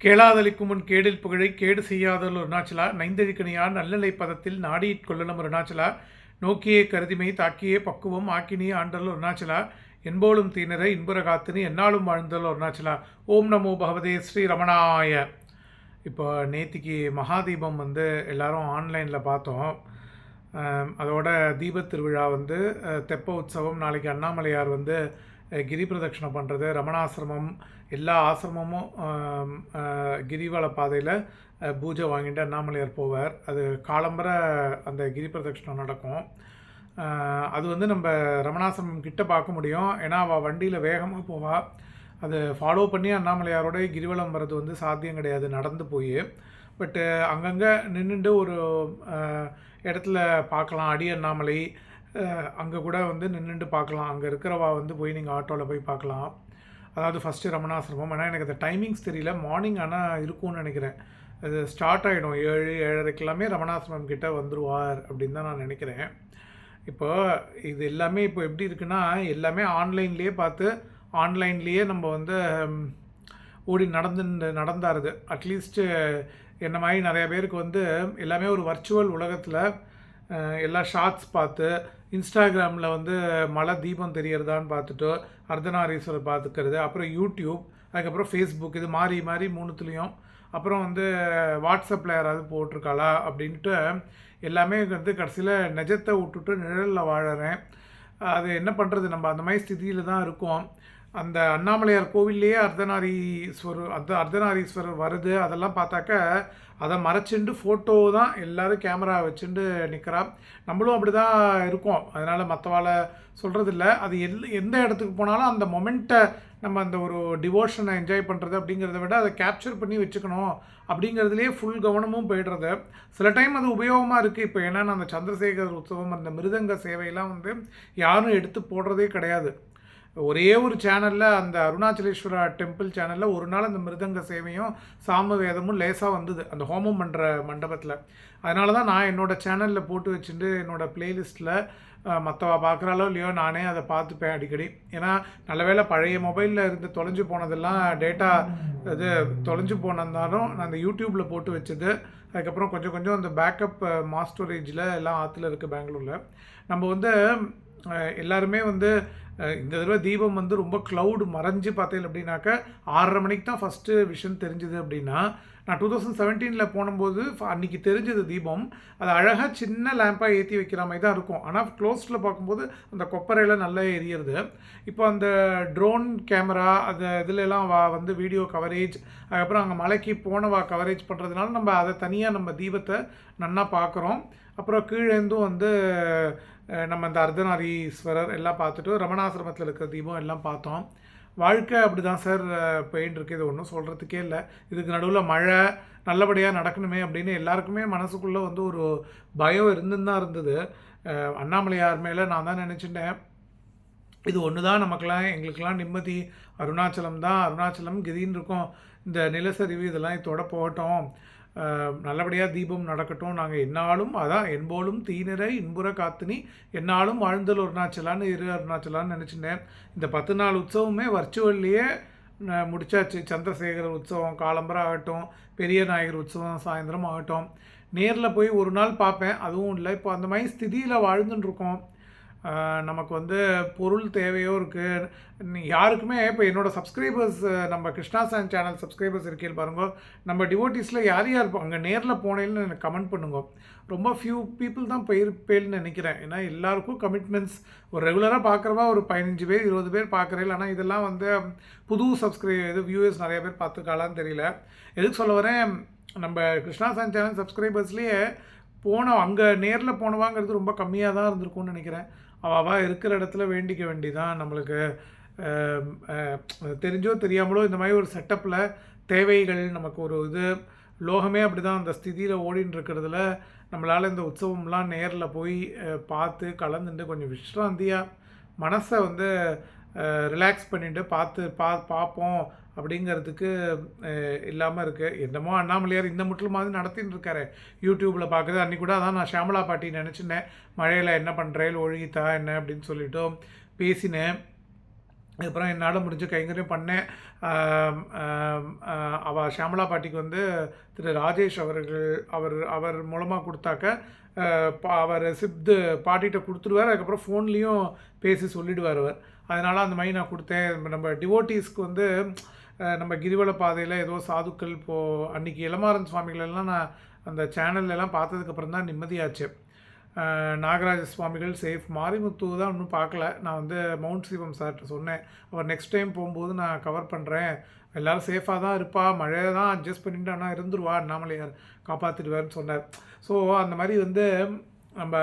கேளாதலிக்கும் முன் கேடில் புகழை கேடு செய்யாதல் அருணாச்சலா நைந்தழிக்கணியார் நல்லநிலை பதத்தில் நாடியிற் கொள்ளலும் அருணாச்சலா நோக்கியே கருதிமை தாக்கியே பக்குவம் ஆக்கினி ஆண்டல் அருணாச்சலா என்போலும் தீனர இன்புற காத்தினி என்னாலும் வாழ்ந்தல் அருணாச்சலா ஓம் நமோ பகவதே ஸ்ரீ ரமணாய. இப்போ நேத்திக்கு மகாதீபம் வந்து எல்லாரும் ஆன்லைனில் பார்த்தோம். அதோட தீபத் திருவிழா வந்து தெப்ப உற்சவம் நாளைக்கு அண்ணாமலையார் வந்து கிரி பிரதட்சணம் பண்ணுறது ரமணாசிரமம் எல்லா ஆசிரமமும் கிரிவல பாதையில் பூஜை வாங்கிட்டு அண்ணாமலையார் போவார். அது காலம்பர அந்த கிரி பிரதட்சணம் நடக்கும். அது வந்து நம்ம ரமணாசிரமம் கிட்ட பார்க்க முடியும். ஏன்னா அவள் வண்டியில் வேகமாக போவா. அதை ஃபாலோ பண்ணி அண்ணாமலையாரோட கிரிவலம் வர்றது வந்து சாத்தியம் கிடையாது நடந்து போய். பட்டு அங்கங்கே நின்றுட்டு ஒரு இடத்துல பார்க்கலாம். அடி அண்ணாமலை அங்கே கூட வந்து நின்றுட்டு பார்க்கலாம். அங்கே இருக்கிறவா வந்து போய் நீங்கள் ஆட்டோவில் போய் பார்க்கலாம். அதாவது ஃபஸ்ட்டு ரமணாசிரமம். ஆனால் எனக்கு அந்த டைமிங்ஸ் தெரியல. மார்னிங் ஆனால் இருக்கும்னு நினைக்கிறேன். அது ஸ்டார்ட் ஆகிடும் ஏழு ஏழரைக்கெல்லாமே ரமணாசிரமம் கிட்டே வந்துடுவார் அப்படின்னு தான் நான் நினைக்கிறேன். இப்போ இது எல்லாமே இப்போ எப்படி இருக்குன்னா எல்லாமே ஆன்லைன்லேயே பார்த்து ஆன்லைன்லேயே நம்ம வந்து ஓடி நடந்து நடந்தாருது. அட்லீஸ்ட்டு என்ன மாதிரி நிறைய பேருக்கு வந்து எல்லாமே ஒரு வர்ச்சுவல் உலகத்தில் எல்லா ஷார்ட்ஸ் பார்த்து இன்ஸ்டாகிராமில் வந்து மழை தீபம் தெரியறதான்னு பார்த்துட்டு அர்த்தநாரீஸ்வரர் பார்த்துக்கிறது அப்புறம் யூடியூப் அதுக்கப்புறம் ஃபேஸ்புக் இது மாறி மாறி மூணுத்துலேயும். அப்புறம் வந்து வாட்ஸ்அப்பில் யாராவது போட்டிருக்காளா அப்படின்ட்டு எல்லாமே வந்து கடைசியில் நிஜத்தை விட்டுட்டு நிழலில் வாழறேன். அது என்ன பண்ணுறது நம்ம அந்த மாதிரி ஸ்திதியில் தான் இருக்கோம். அந்த அண்ணாமலையார் கோவில்லையே அர்த்தநாரீஸ்வரர் அர்த்த அர்த்தநாரீஸ்வரர் வருது. அதெல்லாம் பார்த்தாக்க அதை மறைச்சிண்டு ஃபோட்டோ தான் எல்லாரும் கேமரா வச்சுட்டு நிற்கிறா நம்மளும் அப்படி தான் இருக்கோம். அதனால் மற்றவாளை சொல்கிறதில்ல அது எல் எந்த இடத்துக்கு போனாலும் அந்த மொமெண்ட்டை நம்ம அந்த ஒரு டிவோஷனை என்ஜாய் பண்ணுறது அப்படிங்கிறத விட அதை கேப்சர் பண்ணி வச்சுக்கணும் அப்படிங்கிறதுலே ஃபுல் கவனமும் போயிடுறது. சில டைம் அது உபயோகமாக இருக்குது இப்போ ஏன்னா அந்த சந்திரசேகர் உற்சவம் அந்த மிருதங்க சேவையெல்லாம் வந்து யாரும் எடுத்து போடுறதே கிடையாது. ஒரே ஒரு சேனலில் அந்த அருணாச்சலேஸ்வரா டெம்பிள் சேனலில் ஒரு நாள் அந்த மிருதங்க சேவையும் சாம வேதமும் லேசாக வந்தது அந்த ஹோமம் பண்ணுற மண்டபத்தில். அதனால தான் நான் என்னோடய சேனலில் போட்டு வச்சுட்டு என்னோடய பிளேலிஸ்ட்டில் மற்றவா பார்க்குறாலோ இல்லையோ நானே அதை பார்த்துப்பேன் அடிக்கடி. ஏன்னா நல்ல வேளை பழைய மொபைலில் இருந்து தொலைஞ்சு போனதெல்லாம் டேட்டா இது தொலைஞ்சு போனதாலும் நான் அந்த யூடியூப்பில் போட்டு வச்சது. அதுக்கப்புறம் கொஞ்சம் கொஞ்சம் அந்த பேக்கப் மாஸ்டோரேஜில் எல்லாம் ஆற்றுல இருக்குது பெங்களூரில். நம்ம வந்து எல்லாருமே வந்து இந்த தடவை தீபம் வந்து ரொம்ப க்ளவுடு மறைஞ்சு பார்த்தேன் அப்படின்னாக்க ஆறரை மணிக்கு தான் ஃபஸ்ட்டு விஷன் தெரிஞ்சுது அப்படின்னா நான் டூ தௌசண்ட் செவன்டீனில் போனும்போது ஃப- தெரிஞ்சது தீபம். அது அழகாக சின்ன லேம்பாக ஏற்றி வைக்கிற மாதிரி தான் இருக்கும். ஆனால் க்ளோஸ்டில் பார்க்கும்போது அந்த கொப்பரையில் நல்லா எரியிறது. இப்போ அந்த ட்ரோன் கேமரா அது இதுலலாம் வா வந்து வீடியோ கவரேஜ் அதுக்கப்புறம் அங்கே மலைக்கு போனவா கவரேஜ் பண்ணுறதுனால நம்ம அதை தனியாக நம்ம தீபத்தை நன்னா பார்க்குறோம். அப்புறம் கீழேந்தும் வந்து நம்ம இந்த அர்த்தநாரீஸ்வரர் எல்லாம் பார்த்துட்டு ரமணாசிரமத்தில் இருக்கிற தீபம் எல்லாம் பார்த்தோம். வாழ்க்கை அப்படி தான் சார் போயின்னு இருக்கு. இது ஒன்றும் சொல்கிறதுக்கே இல்லை. இதுக்கு நடுவில் மழை நல்லபடியாக நடக்கணுமே அப்படின்னு எல்லாருக்குமே மனசுக்குள்ளே வந்து ஒரு பயம் இருந்துன்னு தான் இருந்தது. அண்ணாமலையார் மேலே நான் தான் நினச்சிட்டேன் இது ஒன்று தான் நமக்கெல்லாம் எங்களுக்கெல்லாம் நிம்மதி. அருணாச்சலம் தான் அருணாச்சலம் கிதின்னு இருக்கும். இந்த நிலச்சரிவு இதெல்லாம் இதோட போகட்டும். நல்லபடியாக தீபம் நடக்கட்டும். நாங்கள் என்னாலும் அதான் என்போலும் தீநிறை இன்புற காத்தினி என்னாலும் வாழ்ந்தல் அருணாச்சலான்னு இரு அருணாச்சலான்னு நினச்சிட்டேன் இந்த பத்து நாள் உற்சவமே வர்ச்சுவல்லையே ந- முடிச்சாச்சு. சந்திரசேகர உற்சவம் காலம்பரம் ஆகட்டும் பெரிய நாயகர் உற்சவம் சாயந்தரம் ஆகட்டும். நேரில் போய் ஒரு நாள் பார்ப்பேன். அதுவும் இல்லை. இப்போ அந்த மாதிரி ஸ்திதியில் வாழ்ந்துன்னு இருக்கோம். நமக்கு வந்து பொருள் தேவையோ இருக்குது யாருக்குமே இப்போ என்னோட சப்ஸ்கிரைபர்ஸ் நம்ம கிருஷ்ணா சான் சேனல் சப்ஸ்கிரைபர்ஸ் இருக்கேன் பாருங்க. நம்ம டிவோட்டிஸில் யார் யார் அங்கே நேரில் போனேன்னு எனக்கு கமெண்ட் பண்ணுங்க. ரொம்ப ஃபியூ பீப்புள் தான் போயிருப்பேன்னு நினைக்கிறேன். ஏன்னா எல்லாருக்கும் கமிட்மெண்ட்ஸ் ஒரு ரெகுலராக பார்க்குறவா ஒரு பதினஞ்சு பேர் இருபது பேர் பார்க்குறேன் ஆனால் இதெல்லாம் வந்து புது சப்ஸ்கிரை இது வியூவர்ஸ் நிறைய பேர் பார்த்துருக்காளான்னு தெரியல. எதுக்கு சொல்ல வரேன்? நம்ம கிருஷ்ணா சான் சேனல் சப்ஸ்கிரைபர்ஸ்லேயே போன அங்கே நேரில் போனவாங்கிறது ரொம்ப கம்மியாக தான் இருந்திருக்கும்னு நினைக்கிறேன். அவள் இருக்கிற இடத்துல வேண்டிக்க வேண்டிதான் நம்மளுக்கு தெரிஞ்சோ தெரியாமலோ இந்த மாதிரி ஒரு செட்டப்பில் தேவைகள் நமக்கு ஒரு இது லோகமே அப்படி தான் அந்த ஸ்திதியில் ஓடின்னு இருக்கிறதுல நம்மளால் இந்த உற்சவம்லாம் நேரில் போய் பார்த்து கலந்துட்டு கொஞ்சம் விஷ்ராந்தியாக மனசை வந்து ரிலாக்ஸ் பண்ணிட்டு பார்த்து பா பார்ப்போம். அப்படிங்கிறதுக்கு இல்லாமல் இருக்குது என்னமோ அண்ணாமலையார் இந்த முட்டில் மாதிரி நடத்தின்னு இருக்காரு யூடியூப்பில் பார்க்குறது அன்றைக்கி கூட அதான் நான் ஷாமலா பாட்டி நினச்சினேன் மழையில் என்ன பண்ணுறேன் ஒழுகித்தா என்ன அப்படின்னு சொல்லிட்டு பேசினேன். அதுக்கப்புறம் என்னால் முடிஞ்ச கைங்கரியம் பண்ணேன். அவள் ஆம், பாட்டிக்கு வந்து திரு ராஜேஷ் அவர்கள் அவர் அவர் மூலமாக கொடுத்தாக்க பா- அவர் சிப்து பாட்டிகிட்ட கொடுத்துருவார் அதுக்கப்புறம் ஃபோன்லேயும் பேசி சொல்லிடுவார் அவர். அதனால் அந்த மாதிரி நான் கொடுத்தேன். நம்ம டிவோட்டீஸ்க்கு வந்து நம்ம கிரிவல பாதையில் ஏதோ சாதுக்கள் இப்போது அன்றைக்கி இளமாறன் சுவாமிகள் எல்லாம் நான் அந்த சேனல்லாம் பார்த்ததுக்கப்புறம் தான் நிம்மதியாச்சு. நாகராஜ சுவாமிகள் சேஃப் மாரிமுத்து தான் ஒன்றும் பார்க்கல. நான் வந்து மவுண்ட் சிவம் சார்கிட்ட சொன்னேன். அவர் நெக்ஸ்ட் டைம் போகும்போது நான் கவர் பண்ணுறேன் எல்லாரும் சேஃபாக தான் இருப்பா. மழையை தான் அட்ஜஸ்ட் பண்ணிட்டு ஆனால் இருந்துருவா. அண்ணாமலையார் காப்பாற்றிடுவார்னு சொன்னார். ஸோ அந்த மாதிரி வந்து நம்ம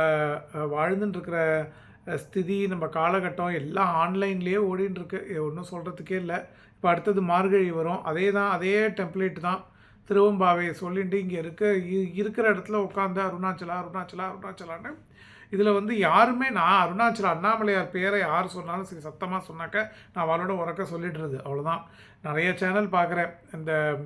வாழ்ந்துட்டுருக்கிற இருக்கிற ஸ்திதி நம்ம காலகட்டம் எல்லாம் ஆன்லைன்லேயே ஓடின்னு ஒன்றும் சொல்கிறதுக்கே இல்லை. இப்போ அடுத்தது மார்கழி வரும். அதே தான் அதே டெம்ப்ளேட் தான். திருவம்பாவை சொல்லிட்டு இங்கே இருக்க இ- இருக்கிற இடத்துல உட்காந்து அருணாச்சலா அருணாச்சலா அருணாச்சலான்னு. இதில் வந்து யாருமே நான் அருணாச்சலா அண்ணாமலையார் பேரை யார் சொன்னாலும் சரி சத்தமாக சொன்னாக்க நான் அவளோட உறக்க சொல்லிடுறது. அவ்வளோதான் நிறைய சேனல் பார்க்குறேன். இந்த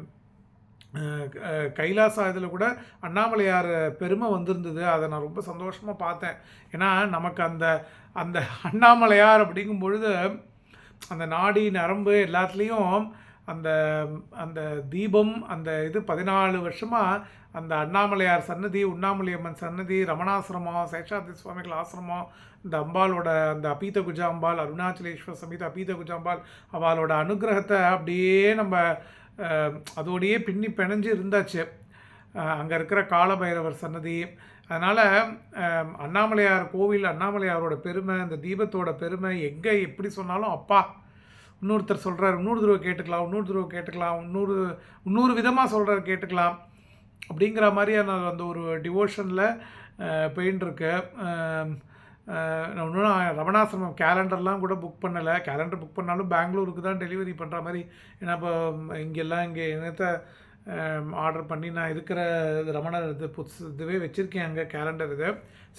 கைலாசா இதில் கூட அண்ணாமலையார் பெருமை வந்திருந்தது. அதை நான் ரொம்ப சந்தோஷமாக பார்த்தேன். ஏன்னா நமக்கு அந்த அந்த அண்ணாமலையார் அப்படிங்கும் பொழுது அந்த நாடி நரம்பு எல்லாத்துலேயும் அந்த அந்த தீபம் அந்த இது பதினாலு வருஷமாக அந்த அண்ணாமலையார் சன்னதி உண்ணாமலையம்மன் சன்னதி ரமணாசிரமம் சேஷாதி சுவாமிகள் ஆசிரமம் இந்த அம்பாலோட அந்த அபீத குஜாம்பால் அருணாச்சலேஸ்வர சமீத அபீத குஜாம்பால் அவளோட அனுகிரகத்தை அப்படியே நம்ம அதோடையே பின்னி பிணைஞ்சு இருந்தாச்சு. அங்கே இருக்கிற காலபைரவர் சன்னதி. அதனால் அண்ணாமலையார் கோவில் அண்ணாமலையாரோட பெருமை இந்த தீபத்தோட பெருமை எங்கே எப்படி சொன்னாலும் அப்பா. இன்னொருத்தர் சொல்கிறார் இன்னொரு தடவை கேட்டுக்கலாம் இன்னொரு தடவை கேட்டுக்கலாம் இன்னொரு இன்னொரு விதமாக சொல்கிறார் கேட்டுக்கலாம். அப்படிங்கிற மாதிரியான அந்த ஒரு டிவோஷனில் போயின்னு இருக்கு நான் இன்னும் நான் ரமணாசிரமம் கேலண்டர்லாம் கூட புக் பண்ணலை. கேலண்டர் புக் பண்ணாலும் பெங்களூருக்கு தான் டெலிவரி பண்ணுற மாதிரி. ஏன்னா இப்போ இங்கெல்லாம் இங்கே என்னத்தை ஆர்டர் பண்ணி நான் இருக்கிற ரமணர் இது புதுசு இதுவே வச்சுருக்கேன் அங்கே கேலண்டர் இது.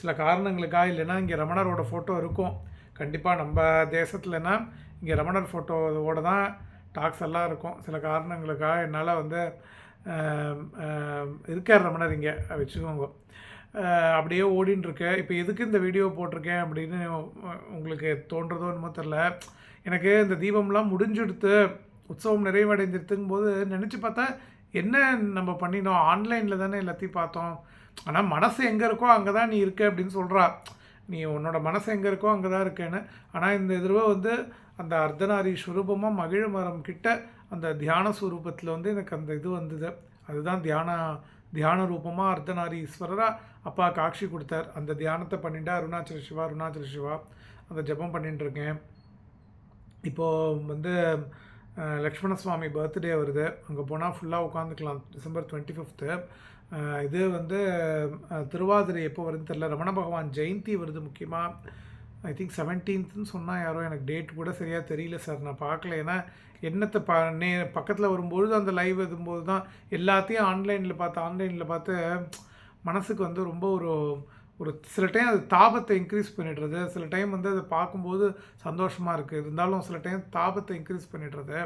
சில காரணங்களுக்காக இல்லைன்னா இங்கே ரமணரோட ஃபோட்டோ இருக்கும். கண்டிப்பாக நம்ம தேசத்துலனா இங்கே ரமணர் ஃபோட்டோவோட தான் டாக்ஸ் எல்லாம் இருக்கும். சில காரணங்களுக்காக என்னால் வந்து இருக்கார் ரமணர் இங்கே. வச்சுக்கோங்க. அப்படியே ஓடின்னு இப்போ எதுக்கு இந்த வீடியோ போட்டிருக்கேன் அப்படின்னு உங்களுக்கு தோன்றதோ என்னமோ தெரில எனக்கு இந்த தீபம்லாம் முடிஞ்சுடுத்து உற்சவம் நிறைவடைஞ்சிருத்துங்கும் போது நினச்சி பார்த்தா என்ன நம்ம பண்ணினோம்? ஆன்லைனில் தானே எல்லாத்தையும் பார்த்தோம். ஆனால் மனசு எங்கே இருக்கோ அங்கே தான் நீ இருக்க அப்படின்னு சொல்கிறா நீ உன்னோட மனசு எங்கே இருக்கோ அங்கே தான் இருக்கேன்னு. ஆனால் இந்த எதிர்வை வந்து அந்த அர்த்தநாரி ஸ்வரூபமாக மகிழ மரம் கிட்ட அந்த தியான ஸ்வரூபத்தில் வந்து எனக்கு அந்த இது வந்தது. அதுதான் தியான தியான ரூபமாக அர்த்தநாரீஸ்வரராக அப்பா காட்சி கொடுத்தார். அந்த தியானத்தை பண்ணிட்டு அருணாச்சல சிவா அருணாச்சல சிவா. அந்த ஜெபம் பண்ணிட்டுருக்கேன் இப்போது வந்து லக்ஷ்மண சுவாமி பர்த்டே வருது. அங்கே போனால் ஃபுல்லாக உட்காந்துக்கலாம். டிசம்பர் டுவெண்ட்டி ஃபிஃப்த்து இது வந்து திருவாதிரை எப்போ வருதுன்னு தெரில ரமண பகவான் ஜெயந்தி வருது முக்கியமாக ஐ திங்க் செவன்டீன்த்னு சொன்னால் யாரோ எனக்கு டேட் கூட சரியாக தெரியல சார் நான் பார்க்கல. ஏன்னா என்னத்தை ப நே பக்கத்தில் வரும்பொழுது அந்த லைவ் எதும்போது தான் எல்லாத்தையும் ஆன்லைனில் பார்த்து ஆன்லைனில் பார்த்து மனசுக்கு வந்து ரொம்ப ஒரு ஒரு சில டைம் அது தாபத்தை இன்க்ரீஸ் பண்ணிடுறது. சில டைம் வந்து அதை பார்க்கும்போது சந்தோஷமாக இருக்குது இருந்தாலும் சில டைம் தாபத்தை இன்க்ரீஸ் பண்ணிடுறது.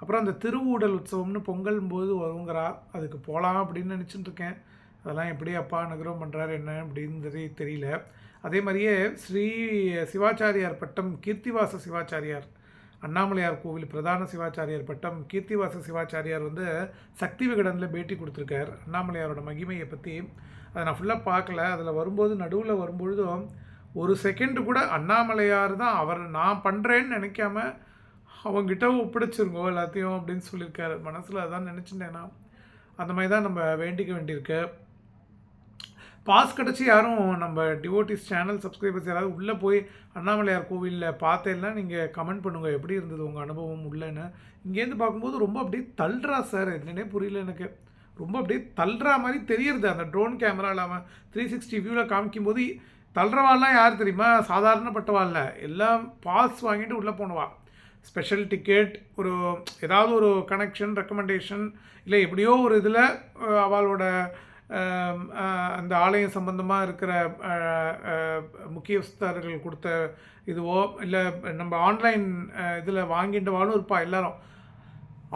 அப்புறம் அந்த திருவூடல் உற்சவம்னு பொங்கல் போது வருங்கிறா அதுக்கு போகலாம் அப்படின்னு நினச்சிட்டு இருக்கேன். அதெல்லாம் எப்படி அப்பா அனுகிரகம் பண்ணுறாரு என்ன அப்படின்னு தெரியல. அதே மாதிரியே ஸ்ரீ சிவாச்சாரியார் பட்டம் கீர்த்திவாச சிவாச்சாரியார் அண்ணாமலையார் கோவில் பிரதான சிவாச்சாரியார் பட்டம் கீர்த்திவாச சிவாச்சாரியார் வந்து சக்தி விகடனில் பேட்டி கொடுத்துருக்கார். அண்ணாமலையாரோட மகிமையை பற்றி அதை நான் ஃபுல்லாக பார்க்கல. அதில் வரும்போது நடுவில் வரும்பொழுதும் ஒரு செகண்டு கூட அண்ணாமலையார் தான் அவர் நான் பண்ணுறேன்னு நினைக்காம அவங்ககிட்ட ஒப்படைச்சிருங்கோ எல்லாத்தையும் அப்படின்னு சொல்லியிருக்காரு. மனசில் அதான் நினச்சிட்டேன் நான். அந்த மாதிரி தான் நம்ம வேண்டிக்க வேண்டியிருக்கு. பாஸ் கிடச்சி யாரும் நம்ம டிவோட்டிஸ் சேனல் சப்ஸ்கிரைபர்ஸ் யாராவது உள்ளே போய் அண்ணாமலையார் கோவிலில் பார்த்தேன்னா நீங்கள் கமெண்ட் பண்ணுங்கள் எப்படி இருந்தது உங்கள் அனுபவம் உள்ளேன்னு? இங்கேருந்து பார்க்கும்போது ரொம்ப அப்படியே தள்ளுறா சார் என்னன்னே புரியல எனக்கு. ரொம்ப அப்படியே தள்ளுறா மாதிரி தெரியறது. அந்த ட்ரோன் கேமரா இல்லாமல் த்ரீ சிக்ஸ்டி வியூவில் காமிக்கும் போது தள்ளுறவாள்லாம் யார் தெரியுமா? சாதாரணப்பட்டவா இல்லை எல்லாம் பாஸ் வாங்கிட்டு உள்ளே போனவா. ஸ்பெஷல் டிக்கெட் ஒரு ஏதாவது ஒரு கனெக்ஷன் ரெக்கமெண்டேஷன் இல்லை எப்படியோ ஒரு இதில் அவளோட அந்த ஆலயம் சம்பந்தமாக இருக்கிற முக்கியஸ்தர்கள் கொடுத்த இதுவோ இல்லை நம்ம ஆன்லைன் இதில் வாங்கிட்டவாலும் இருப்பா எல்லாரும்.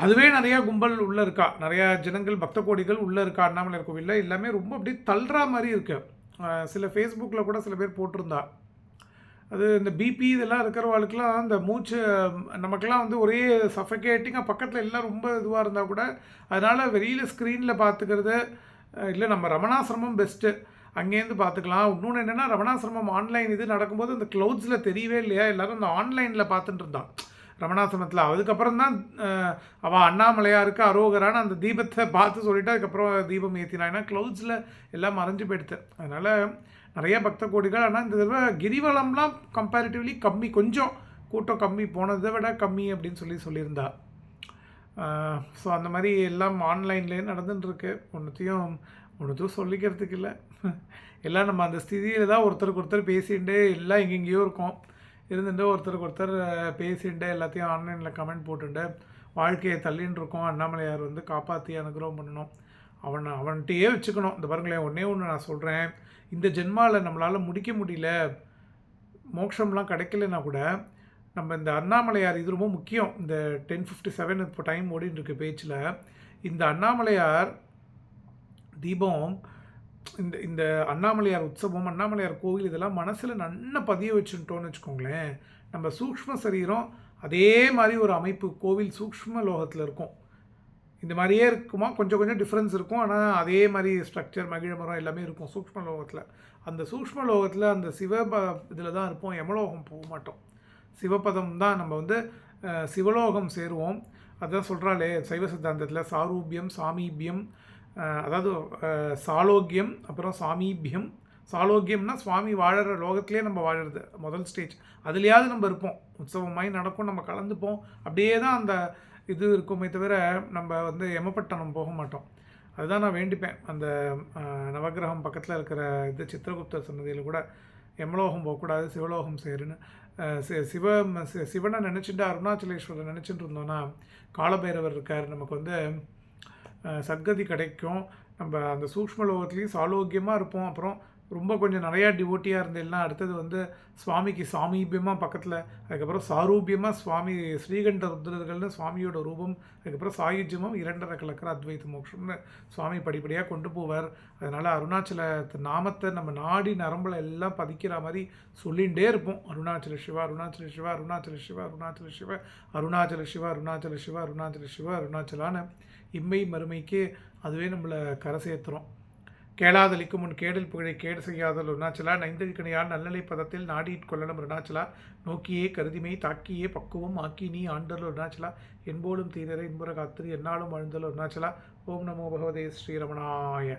அதுவே நிறையா கும்பல் உள்ளே இருக்கா. நிறையா ஜனங்கள் பக்த கோடிகள் உள்ளே இருக்கா. அண்ணாமலையார் கோவிலில் எல்லாமே ரொம்ப அப்படியே தள்ளுற மாதிரி இருக்குது சில ஃபேஸ்புக்கில் கூட சில பேர் போட்டிருந்தா. அது இந்த பிபி இதெல்லாம் இருக்கிறவாளுக்கெல்லாம் இந்த மூச்சு நமக்கெல்லாம் வந்து ஒரே சஃபகேட்டிங்காக பக்கத்தில் எல்லாம் ரொம்ப இதுவாக இருந்தால் கூட அதனால் வெளியில் ஸ்க்ரீனில் பார்த்துக்கிறது இல்லை நம்ம ரமணாசிரமம் பெஸ்ட்டு அங்கேருந்து பார்த்துக்கலாம். இன்னொன்று என்னென்னா ரமணாசிரமம் ஆன்லைன் இது நடக்கும்போது அந்த க்ளவுட்ஸில் தெரியவே இல்லையா? எல்லாரும் அந்த ஆன்லைனில் பார்த்துட்டு இருந்தான். ரமணாசிரமத்தில். அதுக்கப்புறம் தான் அவள் அண்ணாமலையாருக்கு அரோகரான அந்த தீபத்தை பார்த்து சொல்லிவிட்டு அதுக்கப்புறம் தீபம் ஏற்றினா ஏன்னா க்ளவுட்ஸில் எல்லாம் மறைஞ்சு போயிடுது அதனால் நிறைய பக்த கோடிகள். ஆனால் இந்த தடவை கிரிவலம்லாம் கம்பேரிட்டிவ்லி கம்மி. கொஞ்சம் கூட்டம் கம்மி. போனதை விட கம்மி அப்படின்னு சொல்லி சொல்லியிருந்தா. ஸோ அந்த மாதிரி எல்லாம் ஆன்லைன்லேயே நடந்துட்டுருக்கு. ஒன்றுத்தையும் ஒன்றுத்தையும் சொல்லிக்கிறதுக்கு இல்லை. எல்லாம் நம்ம அந்த ஸ்திதியில் தான் ஒருத்தருக்கு ஒருத்தர் பேசிகிட்டு எல்லாம் எங்கெங்கேயோ இருக்கோம். இருந்துட்டு ஒருத்தருக்கு ஒருத்தர் பேசிட்டு எல்லாத்தையும் ஆன்லைனில் கமெண்ட் போட்டுட்டு வாழ்க்கையை தள்ளின்னு இருக்கோம். அண்ணாமலையார் வந்து காப்பாற்றி அனுகிரகம் பண்ணணும். அவனை அவன்கிட்டயே வச்சுக்கணும். இந்த பாருங்களேன் ஒன்றே ஒன்று நான் சொல்கிறேன் இந்த ஜென்மாவில் நம்மளால் முடிக்க முடியல. மோட்சம்லாம் கிடைக்கலன்னா கூட நம்ம இந்த அண்ணாமலையார் இது ரொம்ப முக்கியம். இந்த டென் ஃபிஃப்டி செவன் இப்போ டைம் ஓடின்னு இருக்கு பேச்சில். இந்த அண்ணாமலையார் தீபம் இந்த இந்த அண்ணாமலையார் உற்சவம் அண்ணாமலையார் கோவில் இதெல்லாம் மனசில் நன்ன பதிய வச்சுட்டோன்னு வச்சுக்கோங்களேன். நம்ம சூக்ஷ்ம சரீரம் அதே மாதிரி ஒரு அமைப்பு. கோவில் சூக்ஷ்ம லோகத்தில் இருக்கும். இந்த மாதிரியே இருக்குமா? கொஞ்சம் கொஞ்சம் டிஃப்ரென்ஸ் இருக்கும். ஆனால் அதே மாதிரி ஸ்ட்ரக்சர் மகிழ மரம் எல்லாமே இருக்கும் சூக்ஷ்ம லோகத்தில். அந்த சூக்ஷ்ம லோகத்தில் அந்த சிவ இதில் தான் இருப்போம். யமலோகம் போக மாட்டோம். சிவபதம் தான் நம்ம வந்து சிவலோகம் சேருவோம். அதான் சொல்கிறாளே சைவ சித்தாந்தத்தில் சாரூபியம் சாமீபியம் அதாவது சாலோக்கியம் அப்புறம் சாமீபியம். சாலோக்கியம்னா சுவாமி வாழற லோகத்திலே நம்ம வாழறது முதல் ஸ்டேஜ் அதுலேயாவது நம்ம இருப்போம். உற்சவமாய் நடக்கும் நம்ம கலந்துப்போம். அப்படியே தான் அந்த இது இருக்குமே தவிர நம்ம வந்து எமப்பட்டணம் போக மாட்டோம். அதுதான் நான் வேண்டிப்பேன். அந்த நவகிரகம் பக்கத்தில் இருக்கிற இது சித்திரகுப்தர் சன்னதியில் கூட எமலோகம் போகக்கூடாது சிவலோகம் சேருன்னு. சிவ சிவனை நினச்சிட்டு அருணாச்சலேஸ்வரர் நினச்சிட்டு இருந்தோன்னா காலபைரவர் இருக்கார். நமக்கு வந்து சத்கதி கிடைக்கும். நம்ம அந்த சூக்ம லோகத்துலேயும் சாலோக்கியமாக இருப்போம். அப்புறம் ரொம்ப கொஞ்சம் நிறையா டிவோட்டியாக இருந்தேன்னா அடுத்தது வந்து சுவாமிக்கு சாமீபியமாக பக்கத்தில் அதுக்கப்புறம் சாரூபியமாக சுவாமி ஸ்ரீகண்ட ருத்ரர்கள்னு சுவாமியோட ரூபம் அதுக்கப்புறம் சாயுஜ்யமும் இரண்டரை கலக்கிற அத்வைத மோட்சம்னு சுவாமி படிப்படியாக கொண்டு போவார். அதனால் அருணாச்சல நாமத்தை நம்ம நாடி நரம்பில் எல்லாம் பதிக்கிற மாதிரி சொல்லிகிட்டே இருப்போம். அருணாச்சல சிவா அருணாச்சல சிவா அருணாச்சல சிவா அருணாச்சல சிவா அருணாச்சல சிவா அருணாச்சல சிவா அருணாச்சல சிவா அருணாச்சலான இம்மை மறுமைக்கு அதுவே நம்மளை கரை சேர்த்துறோம் கேளாதலிக்கும் முன் கேடல் புகழை கேடு செய்யாதல். அருணாச்சலா நைந்தழிக்கணையால் நல்லநிலை பதத்தில் நாடியிற் கொள்ளணும் அருணாச்சலா. நோக்கியே கருதிமை தாக்கியே பக்குவம் ஆக்கி நீ ஆண்டல் அருணாச்சலா. என்போலும் தீரரை இன்புற காத்திரி என்னாலும் அழுந்தல் அருணாச்சலா. ஓம் நமோ பகவதே ஸ்ரீரமணாய.